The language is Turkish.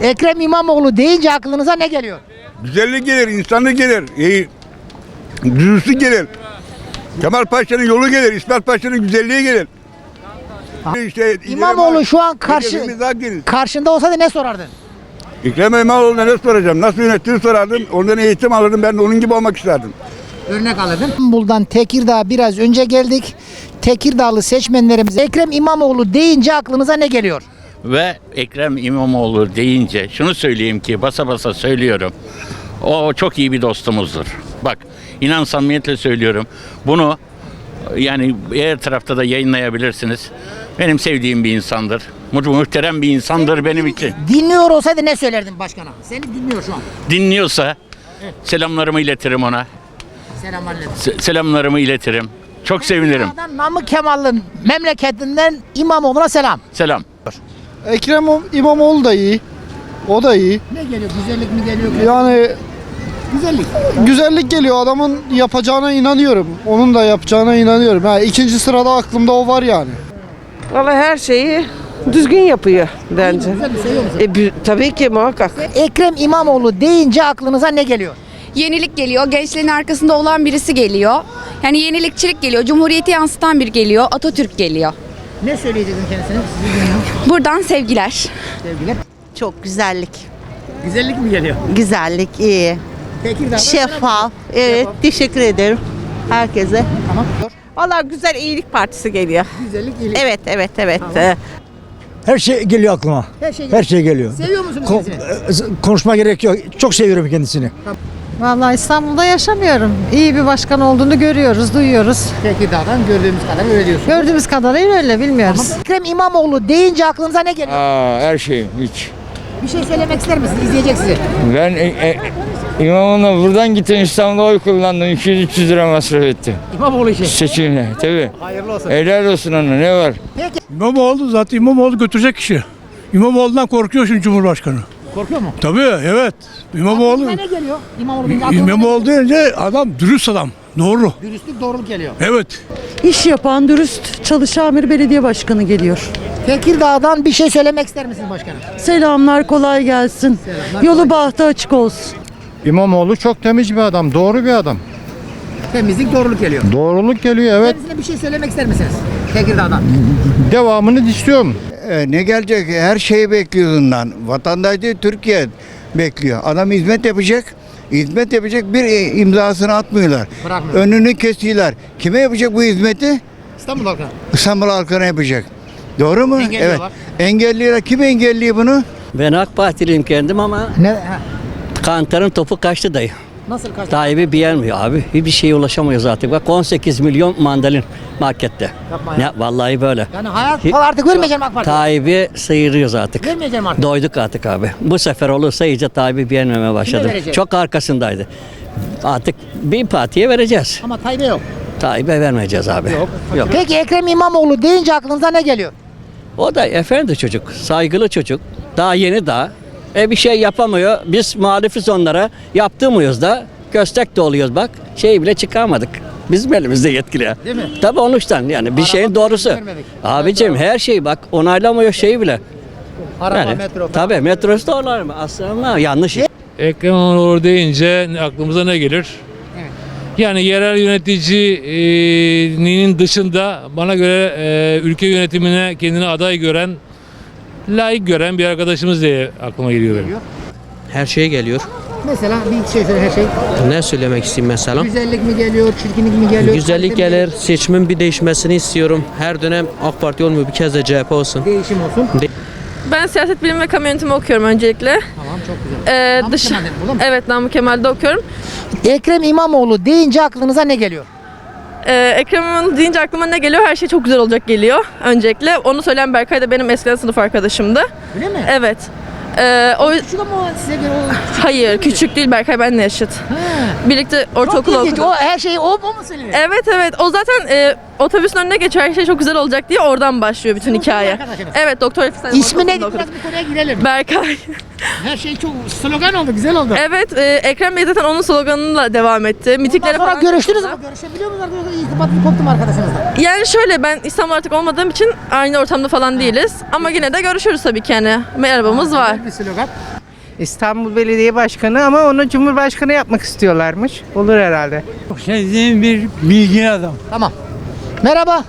Ekrem İmamoğlu deyince aklınıza ne geliyor? Güzellik gelir, insanlık gelir. İyi. Dürüstlük gelir. Kemal Paşa'nın yolu gelir, İsmet Paşa'nın güzelliği gelir. İşte İmamoğlu şu an karşı karşında olsaydı ne sorardın? İkrem İmamoğlu'na ne soracağım? Nasıl yönettiğini sorardım. Ondan eğitim alırdım. Ben de onun gibi olmak isterdim. Örnek alırdın. İstanbul'dan Tekirdağ biraz önce geldik. Tekirdağlı seçmenlerimiz Ekrem İmamoğlu deyince aklınıza ne geliyor? Ve Ekrem İmamoğlu deyince şunu söyleyeyim ki basa basa söylüyorum. O çok iyi bir dostumuzdur. Bak inan samimiyetle söylüyorum. Bunu yani her tarafta da yayınlayabilirsiniz. Benim sevdiğim bir insandır. Mu- Muhterem bir insandır benim için. Dinliyor olsaydı ne söylerdin başkana? Seni dinliyor şu an. Dinliyorsa selamlarımı iletirim ona. Selamlar. Se- selamlarımı iletirim. Çok sevinirim. Namık Kemal'ın memleketinden İmamoğlu'na selam. Selam. Ekrem İmamoğlu da iyi. O da iyi. Ne geliyor? Güzellik mi geliyor? Yani Güzellik. güzellik geliyor. Adamın yapacağına inanıyorum. Onun da yapacağına inanıyorum. Ha, ikinci sırada aklımda o var yani. Vallahi her şeyi düzgün yapıyor bence. Güzel bir seviyor musun? E, tabii ki muhakkak. Ekrem İmamoğlu deyince aklınıza ne geliyor? Yenilik geliyor, gençlerin arkasında olan birisi geliyor. Yani yenilikçilik geliyor, cumhuriyeti yansıtan bir geliyor, Atatürk geliyor. Ne söyleyeceksin kendisine? Sizi dinliyorum. Buradan sevgiler. Sevgiler. Çok güzellik. Güzellik mi geliyor? Güzellik iyi. Tekirdağ'dan Şeffaf. Evet, teşekkür ederim herkese. Tamam. Vallahi güzel iyilik partisi geliyor. Güzellik, iyilik. Evet, evet, evet. Ee, Her şey geliyor aklıma. Her şey geliyor. Her şey geliyor. Seviyor musunuz Ko- kendisini? e, konuşma gerek yok. Çok seviyorum kendisini. Vallahi İstanbul'da yaşamıyorum. İyi bir başkan olduğunu görüyoruz, duyuyoruz. Tekirdağ'dan gördüğümüz kadar öyle diyorsun. Gördüğümüz kadarıyla öyle bilmiyoruz. Ekrem İmamoğlu deyince aklınıza ne geliyor? Aa, her şey hiç. Bir şey söylemek ister misiniz? İzleyecek sizi. Ben e, e, İmamoğlu'na buradan gittim İstanbul'da oy kullandım. 200-300 lira masraf etti. İmamoğlu için. Seçimine tabii. Hayırlı olsun. Helal olsun ona ne var? Peki. İmamoğlu zaten İmamoğlu götürecek kişi. İmamoğlu'ndan korkuyor şimdi Cumhurbaşkanı. Korkuyor mu? Tabii evet. İmamoğlu. Ne geliyor? İmamoğlu deyince aklınıza ne İmamoğlu deyince adam dürüst adam. Doğru. Dürüstlük, doğruluk geliyor. Evet. İş yapan, dürüst, çalışan bir belediye başkanı geliyor. Tekirdağ'dan bir şey söylemek ister misiniz başkanım? Selamlar, kolay gelsin. Yolu bahtı açık olsun. İmamoğlu çok temiz bir adam. Doğru bir adam. Temizlik, doğruluk geliyor. Doğruluk geliyor evet. Kendisine bir şey söylemek ister misiniz? Tekirdağ'dan. Devamını istiyorum. E, ne gelecek? Her şeyi bekliyor ondan. Vatandaş değil, Türkiye bekliyor. Adam hizmet yapacak. Hizmet yapacak bir imzasını atmıyorlar. Bırakmıyor. Önünü kesiyorlar. Kime yapacak bu hizmeti? İstanbul halkı. İstanbul halkına yapacak. Doğru mu? Evet. Engelliyorlar. Kim engelliyor bunu? Ben AK Partiliyim kendim ama Ne? Kantarın topu kaçtı dayı. Nasıl kaç? Tayyip'i beğenmiyor abi. Hiçbir şeye ulaşamıyor zaten. Bak 18 milyon mandalin markette. Yapma ya. Ne, vallahi böyle. Yani hayat artık vermeyeceğim AK Parti. Tayyip'i sıyırıyoruz artık. Vermeyeceğim artık. Doyduk artık abi. Bu sefer olursa iyice Tayyip'i beğenmemeye başladım. verecek? Çok arkasındaydı. Artık bir partiye vereceğiz. Ama Tayyip'e yok. Tayyip'e vermeyeceğiz abi. Yok. Yok. Peki Ekrem İmamoğlu deyince aklınıza ne geliyor? O da efendi çocuk, saygılı çocuk. Daha yeni daha. E bir şey yapamıyor. Biz muhalifiz onlara. Yaptırmıyoruz da. Köstek de oluyoruz bak. Şeyi bile çıkarmadık. Bizim elimizde yetkili. ya. Değil mi? Tabii onun yani bir şeyin doğrusu. vermedik. Abicim her şeyi bak onaylamıyor şeyi bile. Araba, Yani, metro falan. tabii metrosu da onaylamıyor. Aslında yanlış. Ekrem İmamoğlu deyince aklımıza ne gelir? Yani yerel yöneticinin dışında bana göre e, ülke yönetimine kendini aday gören, layık gören bir arkadaşımız diye aklıma geliyor benim. Her şey geliyor. Mesela bir şey söyle her şey. Ne söylemek isteyeyim mesela? Güzellik mi geliyor, çirkinlik mi geliyor? Güzellik kalite mi gelir, seçimin bir değişmesini istiyorum. Her dönem AK Parti olmuyor, bir kez de CHP olsun. Değişim olsun. Ben siyaset bilimi ve kamu yönetimi okuyorum öncelikle. Tamam çok güzel. Ee, Namık dış... Kemal'de, burada mı? Evet, Namık Kemal'de okuyorum. Ekrem İmamoğlu deyince aklınıza ne geliyor? Ee, Ekrem İmamoğlu deyince aklıma ne geliyor? Her şey çok güzel olacak geliyor öncelikle. Onu söyleyen Berkay da benim eskiden sınıf arkadaşımdı. Öyle mi? Evet. Ee, o Küçük ama size göre o... Hayır, küçük değil Berkay benimle yaşıt. Ha. Birlikte Çok ortaokul ilginç. okuduk. O her şeyi o, o mu söylüyor? Evet evet. O zaten e, otobüsün önüne geçiyor her şey çok güzel olacak diye oradan başlıyor bütün hikaye. arkadaşınız? Evet doktor Efsane İsmi ne? Ortaokulu'nda Biraz bir konuya girelim. Berkay. Her şey çok slogan oldu, güzel oldu. Evet e, Ekrem Bey zaten onun sloganıyla devam etti. Ondan Mitiklere sonra falan görüştünüz mü? Görüşebiliyor musunuz arkadaşlar? İrtibatını koptum arkadaşınızla. Yani şöyle ben İstanbul artık olmadığım için aynı ortamda falan değiliz. Ama yine de görüşürüz tabii ki yani. Merhabamız var. Bir slogan. İstanbul Belediye Başkanı ama onu Cumhurbaşkanı yapmak istiyorlarmış. Olur herhalde. Sevdiğim bir bilgin adam. Tamam. Merhaba.